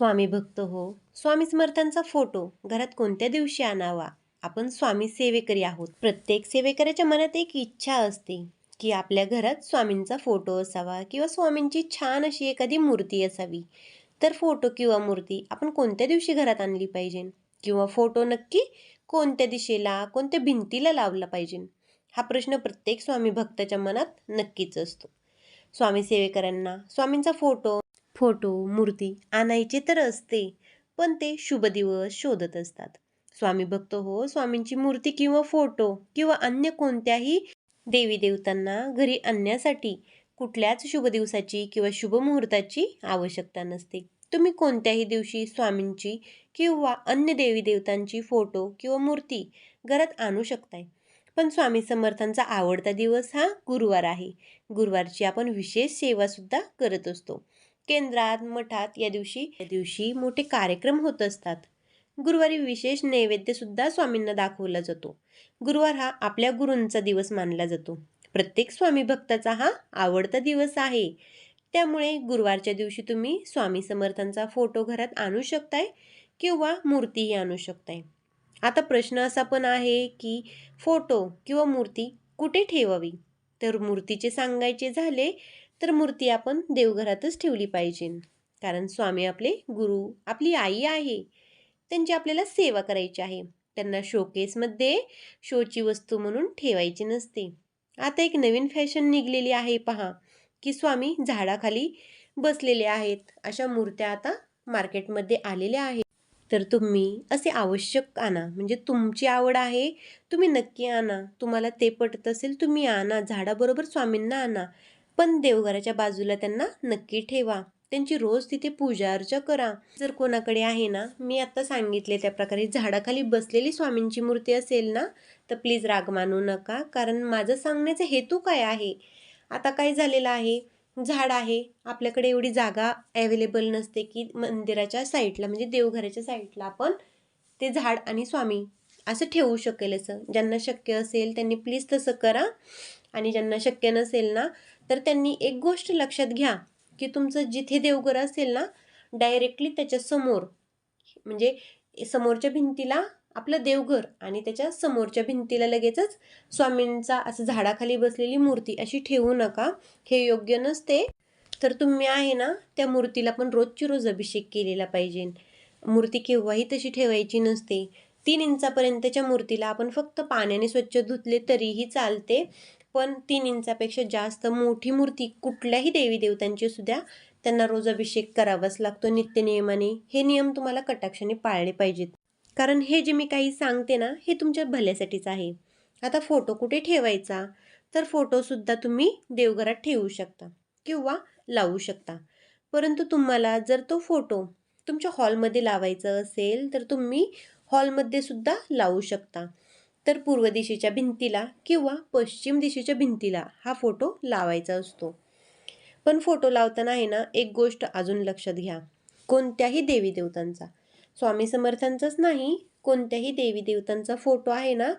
स्वामी भक्त हो. स्वामी समर्थांचा फोटो घरात कोणत्या दिवशी आणावा? आपण स्वामी सेवेकरी आहोत. प्रत्येक सेवेकऱ्याच्या मनात एक इच्छा असते की आपल्या घरात स्वामींचा फोटो असावा किंवा स्वामींची छान अशी एखादी मूर्ती असावी. तर फोटो किंवा मूर्ती आपण कोणत्या दिवशी घरात आणली पाहिजे? किंवा फोटो नक्की कोणत्या दिशेला कोणत्या भिंतीला लावला पाहिजे? हा प्रश्न प्रत्येक स्वामी भक्ताच्या मनात नक्कीच असतो. स्वामी सेवेकरांना स्वामींचा फोटो फोटो मूर्ती आणायचे तर असते पण ते शुभ दिवस शोधत असतात. स्वामी भक्त हो स्वामींची मूर्ती किंवा फोटो किंवा अन्य कोणत्याही देवी देवतांना घरी आणण्यासाठी कुठल्याच शुभ दिवसाची किंवा शुभ मुहूर्ताची आवश्यकता नसते. तुम्ही कोणत्याही दिवशी स्वामींची किंवा अन्य देवी देवतांची फोटो किंवा मूर्ती घरात आणू शकताय. पण स्वामी समर्थांचा आवडता दिवस हा गुरुवार आहे. गुरुवारची आपण विशेष सेवासुद्धा करत असतो. केंद्रात मठात या दिवशी या दिवशी मोठे कार्यक्रम होत असतात. गुरुवारी विशेष नैवेद्य सुद्धा स्वामींना दाखवला जातो. गुरुवार हा आपल्या गुरूंचा दिवस मानला जातो. प्रत्येक स्वामी भक्ताचा हा आवडता दिवस आहे. त्यामुळे गुरुवारच्या दिवशी तुम्ही स्वामी समर्थांचा फोटो घरात आणू शकताय किंवा मूर्तीही आणू शकताय. आता प्रश्न असा पण आहे की फोटो किंवा मूर्ती कुठे ठेवावी? तर मूर्तीचे सांगायचे झाले तर मूर्ती आपण देवघरातच ठेवली पाहिजे. कारण स्वामी आपले गुरु आपली आई आहे. त्यांची आपल्याला सेवा करायची आहे. त्यांना शोकेसमध्ये शोची वस्तू म्हणून ठेवायची नसते. आता एक नवीन फॅशन निघलेली आहे पहा. की स्वामी झाडाखाली बसलेले आहेत. अशा मूर्त्या आता मार्केटमध्ये आलेल्या आहेत. तर तुम्ही असे आवश्यक आणा. म्हणजे तुमची आवड आहे तुम्ही नक्की आणा. तुम्हाला ते पटत असेल तुम्ही आणा. झाडाबरोबर स्वामींना आणा. पण देवघराच्या बाजूला त्यांना नक्की ठेवा. त्यांची रोज तिथे पूजा अर्चा करा. जर कोणाकडे आहे ना मी आता सांगितले त्या प्रकारे झाडाखाली बसलेली स्वामींची मूर्ती असेल ना तर प्लीज राग मानू नका कारण माझं सांगण्याचा हेतू काय आहे? आता काय झालेलं आहे? झाड आहे. आपल्याकडे एवढी जागा अवेलेबल नसते की मंदिराच्या साईडला म्हणजे देवघराच्या साईडला आपण ते झाड आणि स्वामी असं ठेवू शकेल असं. ज्यांना शक्य असेल त्यांनी प्लीज तसं करा. आणि ज्यांना शक्य नसेल ना तर त्यांनी एक गोष्ट लक्षात घ्या की तुमचं जिथे देवघर असेल ना डायरेक्टली त्याच्यासमोर म्हणजे समोरच्या भिंतीला आपलं देवघर आणि त्याच्या समोरच्या भिंतीला लगेचच स्वामींचा असं झाडाखाली बसलेली मूर्ती अशी ठेवू नका हे योग्य नसते. तर तुम्ही आहे ना त्या मूर्तीला पण रोजची रोज अभिषेक केलेला पाहिजे. मूर्ती केव्हाही तशी ठेवायची नसते. तीन इंचापर्यंतच्या मूर्तीला आपण फक्त पाण्याने स्वच्छ धुतले तरीही चालते. पण तीन इंचापेक्षा जास्त मोठी मूर्ती कुठल्याही देवी देवतांची सुद्धा त्यांना रोज अभिषेक करावाच लागतो नित्यनियमाने. हे नियम तुम्हाला कटाक्षाने पाळले पाहिजेत. कारण हे जे मी काही सांगते ना हे तुमच्या भल्यासाठीच आहे. आता फोटो कुठे ठेवायचा? तर फोटोसुद्धा तुम्ही देवघरात ठेवू शकता किंवा लावू शकता. परंतु तुम्हाला जर तो फोटो तुमच्या हॉलमध्ये लावायचा असेल तर तुम्ही हॉलमध्ये सुद्धा लावू शकता. तर पूर्व दिशेच्या भिंतीला किंवा पश्चिम दिशेच्या भिंतीला हा फोटो लावायचा असतो. पण फोटो लावताना आहे ना एक गोष्ट अजून लक्षात घ्या. कोणत्याही देवी देवतांचा. स्वामी समर्थांचाच नाही कोणत्याही देवी देवतांचा फोटो आहे ना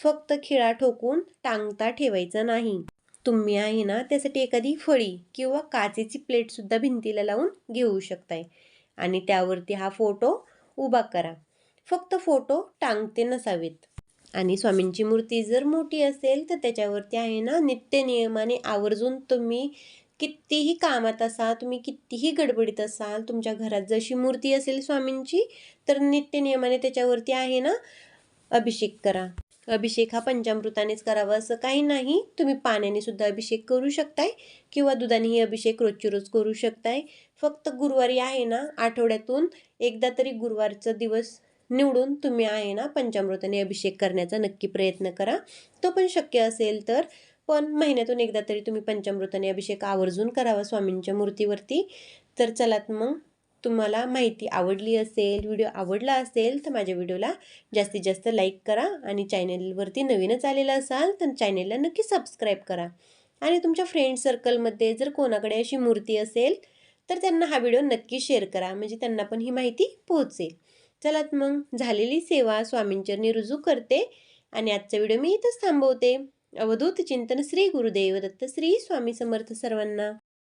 फक्त खिळा ठोकून टांगता ठेवायचा नाही. तुम्ही आहे ना त्यासाठी एखादी फळी किंवा काचेची प्लेटसुद्धा भिंतीला लावून घेऊ शकताय. आणि त्यावरती हा फोटो उभा करा. फक्त फोटो टांगते नसावेत. आणि स्वामींची मूर्ती जर मोठी असेल तर त्याच्यावरती आहे ना नित्य नियमाने आवर्जून तुम्ही कितीही कामात असाल तुम्ही कितीही गडबडीत असाल तुमच्या घरात जशी मूर्ती असेल स्वामींची तर नित्य नियमाने त्याच्यावरती आहे ना अभिषेक करा. अभिषेक हा पंचामृतानेच करावा असं काही नाही. तुम्ही पाण्याने सुद्धा अभिषेक करू शकताय किंवा दुधानेही अभिषेक रोजची रोज करू शकताय. फक्त गुरुवारी आहे ना आठवड्यातून एकदा तरी गुरुवारचा दिवस निवडून तुम्ही आहे ना पंचामृताने अभिषेक करण्याचा नक्की प्रयत्न करा. तो पण शक्य असेल तर. पण महिन्यातून एकदा तरी तुम्ही पंचामृताने अभिषेक आवर्जून करावा स्वामींच्या मूर्तीवरती. तर चलात मग तुम्हाला माहिती आवडली असेल व्हिडिओ आवडला असेल तर माझ्या व्हिडिओला जास्तीत जास्त लाईक करा आणि चॅनेलवरती नवीनच आलेला असाल तर चॅनेलला नक्की सबस्क्राईब करा. आणि तुमच्या फ्रेंड सर्कलमध्ये जर कोणाकडे अशी मूर्ती असेल तर त्यांना हा व्हिडिओ नक्की शेअर करा. म्हणजे त्यांना पण ही माहिती पोहोचेल. चलात मग झालेली सेवा स्वामींचरणी रुजू करते आणि आजचा व्हिडिओ मी इथंच थांबवते. अवधूत चिंतन श्री गुरुदेव दत्त श्री स्वामी समर्थ सर्वांना.